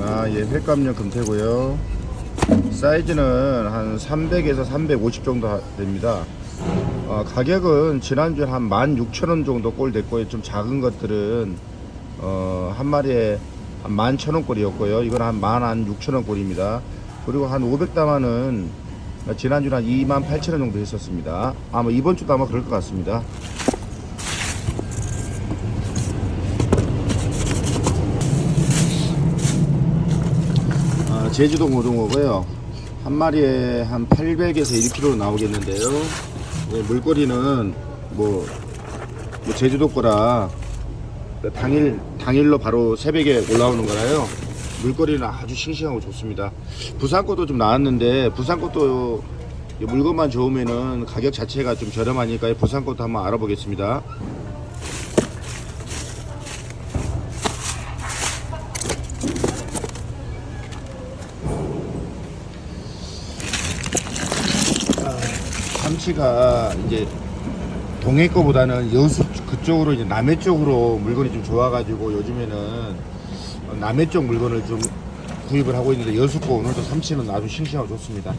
아, 예, 횟감용 금태고요. 사이즈는 한 300에서 350 정도 하- 됩니다. 어, 가격은 지난주에 한 16,000원 정도 꼴 됐고요. 좀 작은 것들은 어, 한 마리에 한 11,000원 꼴이었고요. 이건 한 16,000원 꼴입니다. 그리고 한 500담아는 지난주에 한 28,000원 정도 했었습니다. 아마 이번 주도 아마 그럴 것 같습니다. 아, 제주도 고등어고요. 한 마리에 한 800에서 1kg 나오겠는데요. 예, 물거리는 뭐, 뭐 제주도 거라 당일 당일로 바로 새벽에 올라오는 거라요. 물거리는 아주 싱싱하고 좋습니다. 부산 것도 좀 나왔는데 부산 것도 이 물건만 좋으면은 가격 자체가 좀 저렴하니까 부산 것도 한번 알아보겠습니다. 삼치가 이제 동해 거보다는 여수 그쪽으로 이제 남해 쪽으로 물건이 좀 좋아가지고 요즘에는 어, 남해 쪽 물건을 좀 구입을 하고 있는데 여수 거 오늘도 삼치는 아주 싱싱하고 좋습니다.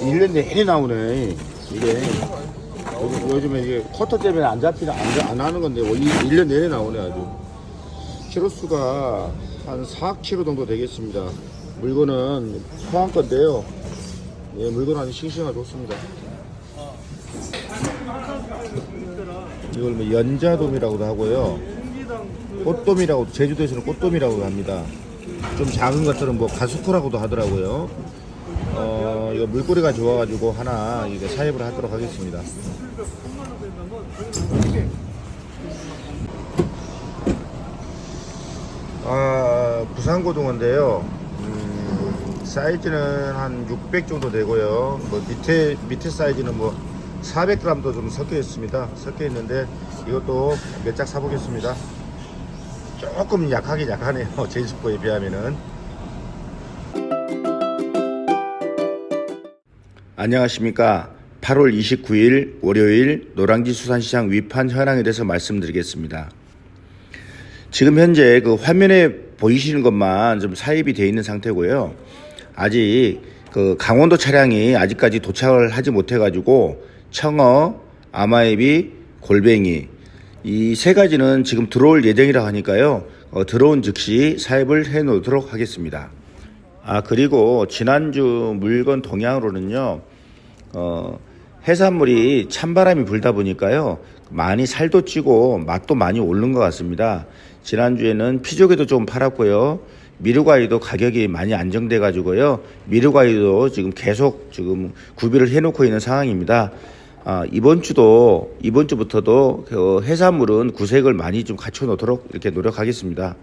일 1년 내내 나오네 이게 요- 요즘에 이게 커터 때문에 안 잡히나 안, 잡- 안 하는 건데 뭐 1년 내내 나오네 아주 키로수가 한 4kg 정도 되겠습니다. 물건은 포항 건데요. 예, 물건 아주 싱싱하고 좋습니다. 이걸 뭐 연자돔이라고도 하고요. 꽃돔이라고 제주도에서는 꽃돔이라고 합니다. 좀 작은 것들은 뭐 가수코라고도 하더라고요. 어, 이거 물꼬리가 좋아가지고 하나 이거 사입을 하도록 하겠습니다. 아, 부산 고등어인데요. 음, 사이즈는 한 600 정도 되고요. 뭐 밑에 밑에 사이즈는 뭐 400g도 좀 섞여 있습니다. 섞여 있는데 이것도 몇 짝 사보겠습니다. 조금 약하긴 약하네요. 제주 거에 비하면은. 안녕하십니까. 8월 29일 월요일 노량지 수산시장 위판 현황에 대해서 말씀드리겠습니다. 지금 현재 그 화면에 보이시는 것만 좀 사입이 되어 있는 상태고요. 아직 그 강원도 차량이 아직까지 도착을 하지 못해 가지고 청어, 아마에비, 골뱅이 이 세 가지는 지금 들어올 예정이라 하니까요. 어, 들어온 즉시 사입을 해 놓도록 하겠습니다. 아 그리고 지난주 물건 동향으로는요. 어, 해산물이 찬바람이 불다 보니까요. 많이 살도 찌고 맛도 많이 오른 것 같습니다. 지난주에는 피조개도 좀 팔았고요. 미르과이도 가격이 많이 안정돼 가지고요. 미르과이도 지금 계속 지금 구비를 해 놓고 있는 상황입니다. 아, 이번 주도 이번 주부터도 그 해산물은 구색을 많이 좀 갖춰 놓도록 이렇게 노력하겠습니다.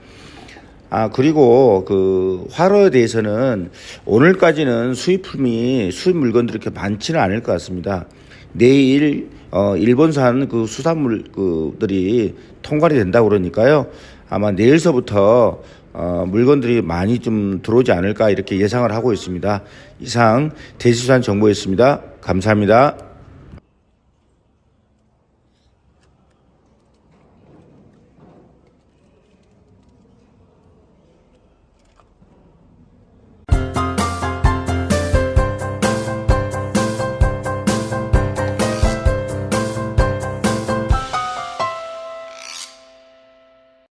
아 그리고 그 화로에 대해서는 오늘까지는 수입품이 수입 물건들이 이렇게 많지는 않을 것 같습니다. 내일 어 일본산 그 수산물 그들이 통관이 된다고 그러니까요. 아마 내일서부터 어 물건들이 많이 좀 들어오지 않을까 이렇게 예상을 하고 있습니다. 이상 대수산 정보였습니다. 감사합니다.